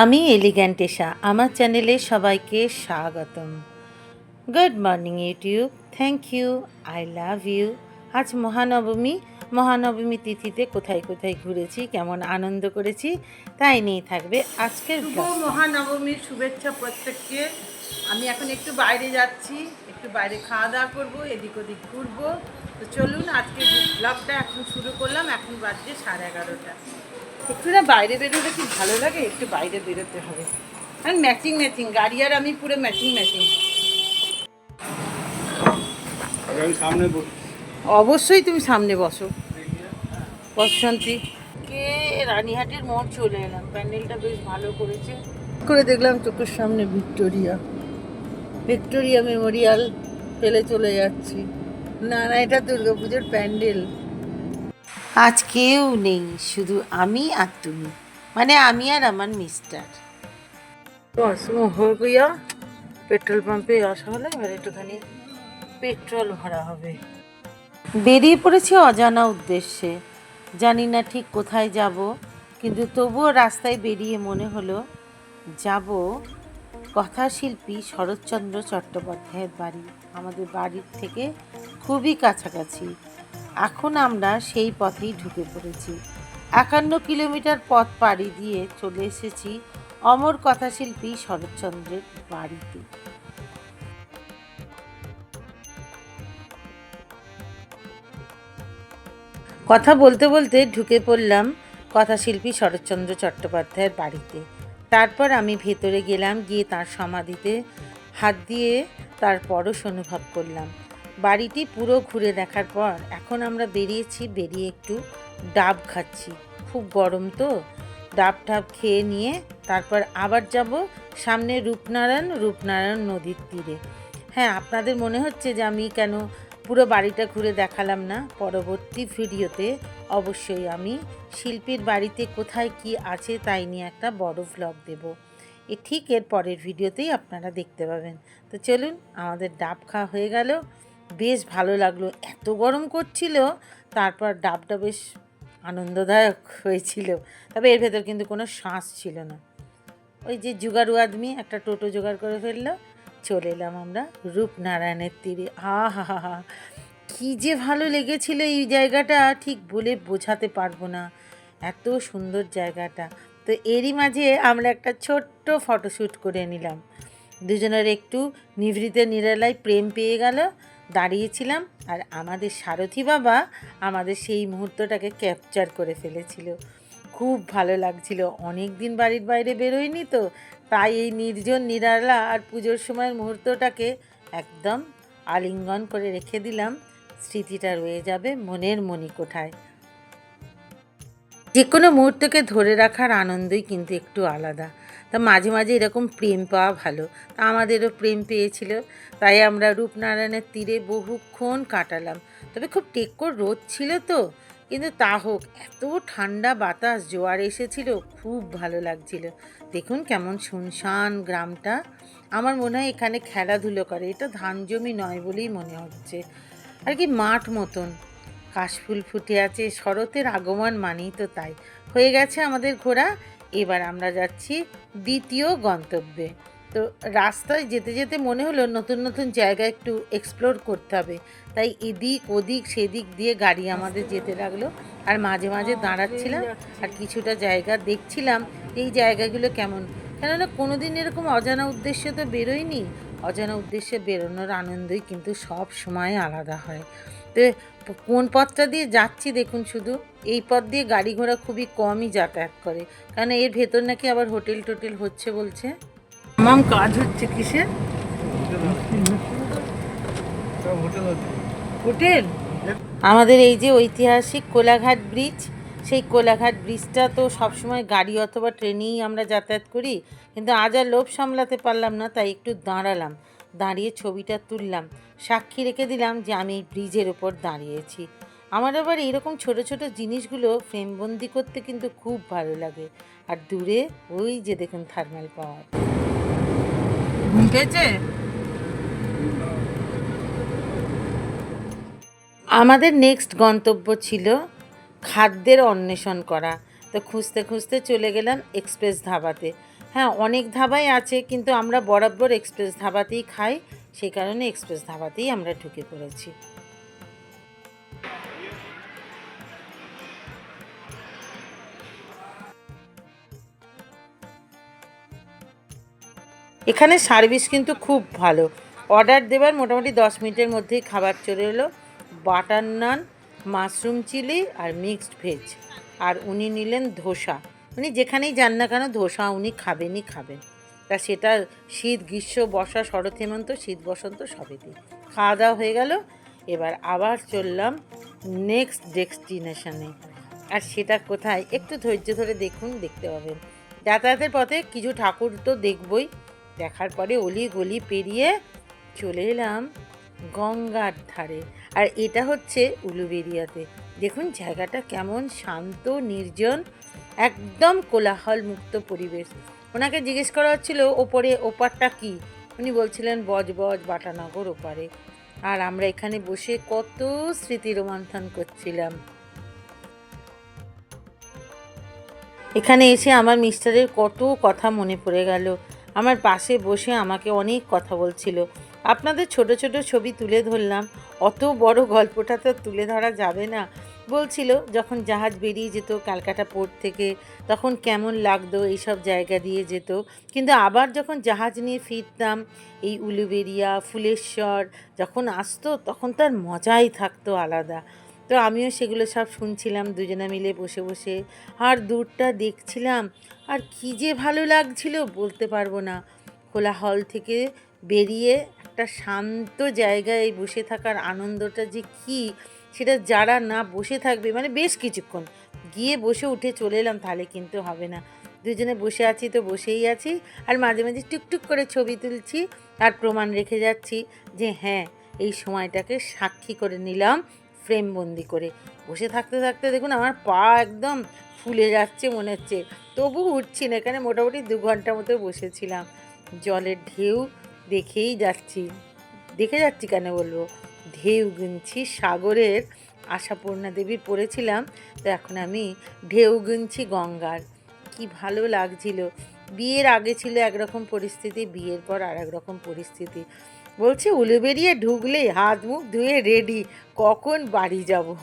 আমি এলিগ্যান্টেশা আমার চ্যানেলে সবাইকে স্বাগতম। Good morning YouTube thank you I love you আজ মহানবমী মহানবমী তিথিতে কোথায় কোথায় ঘুরেছি কেমন আনন্দ করেছি তাই নিয়ে থাকবে আজকের মহানবমীর শুভেচ্ছা প্রত্যেককে। আমি এখন একটু বাইরে যাচ্ছি একটু বাইরে খাওয়া দাওয়া করব এদিক ওদিক ঘুরবো। তো চলুন আজকে ব্লগটা এখন শুরু করলাম এখন বাজছে সাড়ে এগারোটা। একটু না বাইরে বেরোলে কি ভালো লাগে? একটু বাইরে বেরোতে হবে। আর ম্যাচিং ম্যাচিং গাড়ি আর আমি পুরো ম্যাচিং ম্যাচিং আমি সামনে অবশ্যই তুমি সামনে বসো। বসন্তী কে? রানীহাটের মোড় চলে এলাম। প্যান্ডেলটা বেশ ভালো করেছে। করে দেখলাম চোখের সামনে ভিক্টোরিয়া। ভিক্টোরিয়া মেমোরিয়াল ফেলে চলে যাচ্ছি। না না এটা দুর্গাপুজোর প্যান্ডেল। আজ কেউ নেই শুধু আমি আর তুমি। মানে আমি আর আমার মিস্টার গিয়া পেট্রোল পাম্পে আসা হলে এবার একটুখানি পেট্রোল ভরা হবে। বেরিয়ে পড়েছি অজানা উদ্দেশ্যে। জানি না ঠিক কোথায় যাব কিন্তু তবুও রাস্তায় বেরিয়ে মনে হলো যাব কথাশিল্পী শরৎচন্দ্র চট্টোপাধ্যায়ের বাড়ি। আমাদের বাড়ির থেকে খুবই কাছাকাছি। এখন আমরা সেই পথেই ঢুকে পড়েছি। একান্ন কিলোমিটার পথ পাড়ি দিয়ে চলে এসেছি অমর কথাশিল্পী শরৎচন্দ্রের বাড়িতে। কথা বলতে বলতে ঢুকে পড়লাম কথাশিল্পী শরৎচন্দ্র চট্টোপাধ্যায়ের বাড়িতে। তারপর আমি ভেতরে গেলাম, গিয়ে তার সমাধিতে হাত দিয়ে তার পরশ অনুভব করলাম। বাড়িটি পুরো ঘুরে দেখার পর এখন আমরা বেরিয়েছি, বেরিয়ে একটু ডাব খাচ্ছি। খুব গরম তো। ডাব টাব খেয়ে নিয়ে তারপর আবার যাব সামনে রূপনারায়ণ রূপনারায়ণ নদীর তীরে। হ্যাঁ আপনাদের মনে হচ্ছে যে আমি কেন পুরো বাড়িটা ঘুরে দেখালাম না? পরবর্তী ভিডিওতে অবশ্যই আমি শিল্পীর বাড়িতে কোথায় কি আছে তাই নিয়ে একটা বড় ভ্লগ দেব। এ ঠিক এর পরের ভিডিওতেই আপনারা দেখতে পাবেন। তো চলুন, আমাদের ডাব খাওয়া হয়ে গেল। বেশ ভালো লাগল। এত গরম করছিল, তারপর ডাবটা বেশ আনন্দদায়ক হয়েছিল। তবে এর ভেতর কিন্তু কোনো শ্বাস ছিল না। ওই যে জুগারু আদমি একটা টোটো জোগাড় করে ফেলল, চলে এলাম আমরা রূপনারায়ণের তীরে। হা হা হা কী যে ভালো লেগেছিল এই জায়গাটা, ঠিক বলে বোঝাতে পারব না। এত সুন্দর জায়গাটা। তো এরই মাঝে আমরা একটা ছোট্ট ফটোশ্যুট করে নিলাম। দুজনের একটু নিভৃতে নিরালায় প্রেম পেয়ে গেল দাঁড়িয়েছিলাম আর আমাদের সারথি বাবা আমাদের সেই মুহূর্তটাকে ক্যাপচার করে ফেলেছিল। খুব ভালো লাগছিল। অনেক দিন বাড়ির বাইরে বেরোয়নি তো, তাই এই নির্জন নিরালা আর পুজোর সময়ের মুহূর্তটাকে একদম আলিঙ্গন করে রেখে দিলাম। স্মৃতিটা রয়ে যাবে মনের মণিকোঠায়। যে কোনো মুহূর্তকে ধরে রাখার আনন্দই কিন্তু একটু আলাদা। তা মাঝে মাঝে এরকম প্রেম পাওয়া ভালো। তা আমাদেরও প্রেম পেয়েছিল, তাই আমরা রূপনারায়ণের তীরে বহুক্ষণ কাটালাম। তবে খুব টেক্কর রোদ ছিল তো, কিন্তু তা হোক, এত ঠান্ডা বাতাস জোয়ার এসেছিল, খুব ভালো লাগছিল। দেখুন কেমন শুনশান গ্রামটা। আমার মনে হয় এখানে খেলাধুলো করে, এটা ধান জমি নয় বলেই মনে হচ্ছে। আর কি মাঠ মতন, কাশফুল ফুটে আছে, শরতের আগমন মানেই তো তাই। হয়ে গেছে আমাদের ঘোরা এবার আমরা যাচ্ছি দ্বিতীয় গন্তব্যে। তো রাস্তায় যেতে যেতে মনে হলো নতুন নতুন জায়গা একটু এক্সপ্লোর করতে হবে। তাই এদিক ওদিক সেদিক দিয়ে গাড়ি আমাদের যেতে লাগল। আর মাঝে মাঝে দাঁড়াচ্ছিলাম আর কিছুটা জায়গা দেখছিলাম। এই জায়গাগুলো কেমন? কেননা কোনো দিন এরকম অজানা উদ্দেশ্যে তো বেরোয়নি অজানা উদ্দেশ্যে বেরোনোর আনন্দই কিন্তু সব সময় আলাদা হয়। তো কোন পথটা দিয়ে যাচ্ছি দেখুন শুধু এই পথ দিয়ে গাড়ি ঘোড়া খুবই কমই যাতায়াত করে। কারণ এর ভেতর নাকি আবার হোটেল টোটেল হচ্ছে বলছে। মাম কাজ হচ্ছে কিসের? হোটেল আমাদের এই যে ঐতিহাসিক কোলাঘাট ব্রিজ সেই কোলাঘাট ব্রিজটা তো সবসময় গাড়ি অথবা ট্রেনেই আমরা যাতায়াত করি কিন্তু আজ আর লোভ সামলাতে পারলাম না তাই একটু দাঁড়ালাম দাঁড়িয়ে ছবিটা তুললাম সাক্ষী রেখে দিলাম যে আমি এই ব্রিজের ওপর দাঁড়িয়েছি। আমার আবার এরকম ছোট ছোট জিনিসগুলো ফ্রেমবন্দি করতে কিন্তু খুব ভালো লাগে। আর দূরে ওই যে দেখুন থার্মাল পাওয়ার পেয়েছে আমাদের নেক্সট গন্তব্য ছিল খাদ্যের অন্বেষণ করা। তো খুঁজতে খুঁজতে চলে গেলাম এক্সপ্রেস ধাবাতে। হ্যাঁ অনেক ধাবাই আছে, কিন্তু আমরা বরাবর এক্সপ্রেস ধাবাতেই খাই। সেই কারণে এক্সপ্রেস ধাবাতেই আমরা ঢুকে পড়েছি। এখানে সার্ভিস কিন্তু খুব ভালো। অর্ডার দেবার মোটামুটি দশ মিনিটের মধ্যেই খাবার চলে এলো। বাটার নান মাশরুম চিলি আর মিক্সড ভেজ। আর উনি নিলেন ধোসা। উনি যেখানেই যান না কেন ধোসা উনি খাবেনই খাবেন। তা সেটা শীত, গ্রীষ্ম, বর্ষা, শরৎ, হেমন্ত, শীত, বসন্ত সবেতেই খাওয়া দাওয়া হয়ে গেল। এবার আবার চললাম নেক্সট ডেস্টিনেশনে আর সেটা কোথায়? একটু ধৈর্য ধরে দেখুন, দেখতে পাবেন। যাতায়াতের পথে কিছু ঠাকুর তো দেখবই। দেখার পরে অলি গলি পেরিয়ে চলে এলাম। গঙ্গার ধারে। আর এটা হচ্ছে উলুবেরিয়াতে। দেখুন, জায়গাটা কেমন শান্ত, নির্জন, একদম কোলাহল মুক্ত পরিবেশ। ওনাকে জিজ্ঞেস করা হচ্ছিল, ওপরে, ওপারটা কি? উনি বলছিলেন বজবজ বাটানগর ওপারে। আর আমরা এখানে বসে কত স্মৃতি রোমন্থন করছিলাম। এখানে এসে আমার মিস্টারের কত কথা মনে পড়ে গেল। আমার পাশে বসে আমাকে অনেক কথা বলছিল। আপনাদের ছোট ছোট ছবি তুলে ধরলাম। অত বড় গল্পটা তো তুলে ধরা যাবে না। বলছিল, যখন জাহাজ বেরিয়ে যেত ক্যালকাটা পোর্ট থেকে, তখন কেমন লাগতো এইসব জায়গা দিয়ে যেত। কিন্তু আবার যখন জাহাজ নিয়ে ফিরতাম, এই উলুবেরিয়া, ফুলেশ্বর যখন আসতো, তখন তার মজাই থাকতো আলাদা। তো আমিও সেগুলো সব শুনছিলাম, দুজনে মিলে বসে বসে। আর দূরটা দেখছিলাম, আর কী যে ভালো লাগছিল বলতে পারব না। খোলা হল থেকে বেরিয়ে একটা শান্ত জায়গায় বসে থাকার আনন্দটা যে কী, সেটা যারা না বসে থাকবে মানে বেশ কিছুক্ষণ গিয়ে বসে উঠে চলে এলাম, তাহলে কিন্তু হবে না। দুজনে বসে আছি তো বসেই আছি, আর মাঝে মাঝে টুকটুক করে ছবি তুলছি আর প্রমাণ রেখে যাচ্ছি যে হ্যাঁ এই সময়টাকে সাক্ষী করে নিলাম ফ্রেমবন্দি করে। বসে থাকতে থাকতে দেখুন আমার পা একদম ফুলে যাচ্ছে মনে হচ্ছে। তবু উঠছি না, এখানে মোটামুটি দু ঘণ্টা মতো বসেছিলাম। জলের ঢেউ দেখেই যাচ্ছি। দেখে যাচ্ছি কেন বলব? ঢেউ গুনছি সাগরের আশাপূর্ণা দেবীর পড়েছিলাম, তো এখন আমি ঢেউ গুনছি গঙ্গার। কি ভালো লাগছিল। বিয়ের আগে ছিল একরকম পরিস্থিতি, বিয়ের পর আর রকম পরিস্থিতি। বলছে উলুবেরিয়ে ঢুকলেই হাত মুখ ধুয়ে রেডি কখন বাড়ি যাব?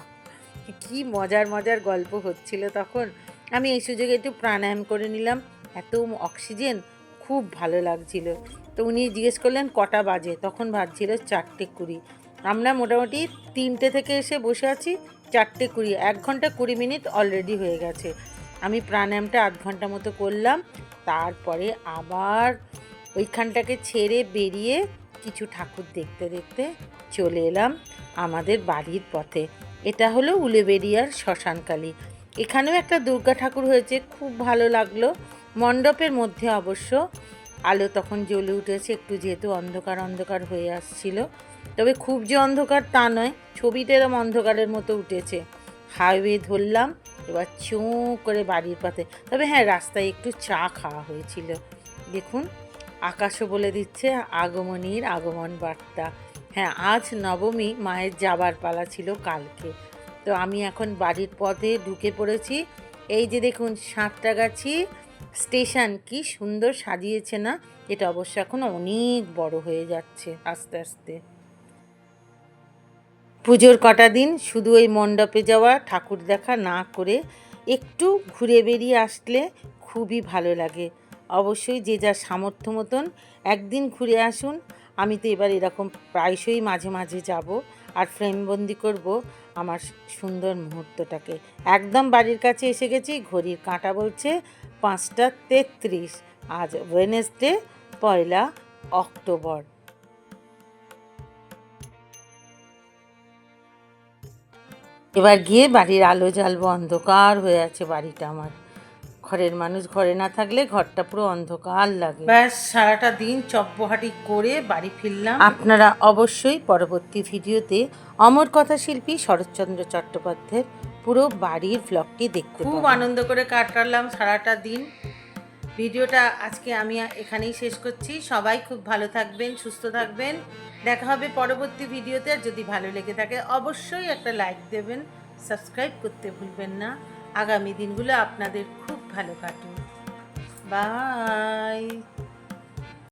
কি মজার মজার গল্প হচ্ছিল তখন। আমি এই সুযোগে একটু প্রাণায়াম করে নিলাম। এত অক্সিজেন, খুব ভালো লাগছিল। তো উনি জিজ্ঞেস করলেন, কটা বাজে? তখন বাজছিল চারটে কুড়ি। আমরা মোটামুটি তিনটে থেকে এসে বসে আছি, চারটে কুড়ি। এক ঘণ্টা কুড়ি মিনিট অলরেডি হয়ে গেছে। আমি প্রাণায়ামটা আধ ঘণ্টা মতো করলাম, তারপরে আবার ওইখানটাকে ছেড়ে বেরিয়ে কিছু ঠাকুর দেখতে দেখতে চলে এলাম আমাদের বাড়ির পথে। এটা হলো উলেবেরিয়ার শ্মশানকালী। এখানেও একটা দুর্গা ঠাকুর হয়েছে, খুব ভালো লাগল। মণ্ডপের মধ্যে অবশ্য আলো তখন জ্বলে উঠেছে, একটু যেহেতু অন্ধকার অন্ধকার হয়ে আসছিল। তবে খুব যে অন্ধকার তা নয়, ছবিটা এরম অন্ধকারের মতো উঠেছে। হাইওয়ে ধরলাম, এবার চোঁ করে বাড়ির পথে তবে হ্যাঁ রাস্তায় একটু চা খাওয়া হয়েছিল। দেখুন, আকাশও বলে দিচ্ছে আগমনীর আগমন বার্তা। হ্যাঁ আজ নবমী, মায়ের যাবার পালা ছিল কালকে। তো আমি এখন বাড়ির পথে ঢুকে পড়েছি। এই যে দেখুন, সাঁতরাগাছি স্টেশন কি সুন্দর সাজিয়েছে না? এটা অবশ্য এখন অনেক বড় হয়ে যাচ্ছে আস্তে আস্তে। পুজোর কটা দিন শুধু ওই মণ্ডপে যাওয়া, ঠাকুর দেখা না করে একটু ঘুরে বেরিয়ে আসলে খুবই ভালো লাগে। অবশ্যই যে যার সামর্থ্য মতন একদিন ঘুরে আসুন। আমি তো এবার এরকম প্রায়শই মাঝে মাঝে যাব আর ফ্রেমবন্দি করব আমার সুন্দর মুহূর্তটাকে। একদম বাড়ির কাছে এসে গেছি, ঘড়ির কাঁটা বলছে পাঁচটা তেত্রিশ। আজ ওয়েনেসডে পয়লা অক্টোবর। এবার গিয়ে বাড়ির আলো জ্বালবো অন্ধকার হয়ে আছে বাড়িটা আমার। ঘরের মানুষ ঘরে না থাকলে ঘরটা পুরো অন্ধকার লাগে। ব্যাস সারাটা দিন চপ্পহাটি করে বাড়ি ফিরলাম। আপনারা অবশ্যই পরবর্তী ভিডিওতে অমর কথা শিল্পী শরৎচন্দ্র চট্টোপাধ্যায়ের পুরো বাড়ির ব্লগটি দেখতে খুব আনন্দ করে কাটালাম সারাটা দিন। ভিডিওটা আজকে আমি এখানেই শেষ করছি। সবাই খুব ভালো থাকবেন সুস্থ থাকবেন। দেখা হবে পরবর্তী ভিডিওতে। আর যদি ভালো লেগে থাকে অবশ্যই একটা লাইক দেবেন সাবস্ক্রাইব করতে ভুলবেন না। আগামী দিনগুলো আপনাদের খুব ভালো কাটুন বাই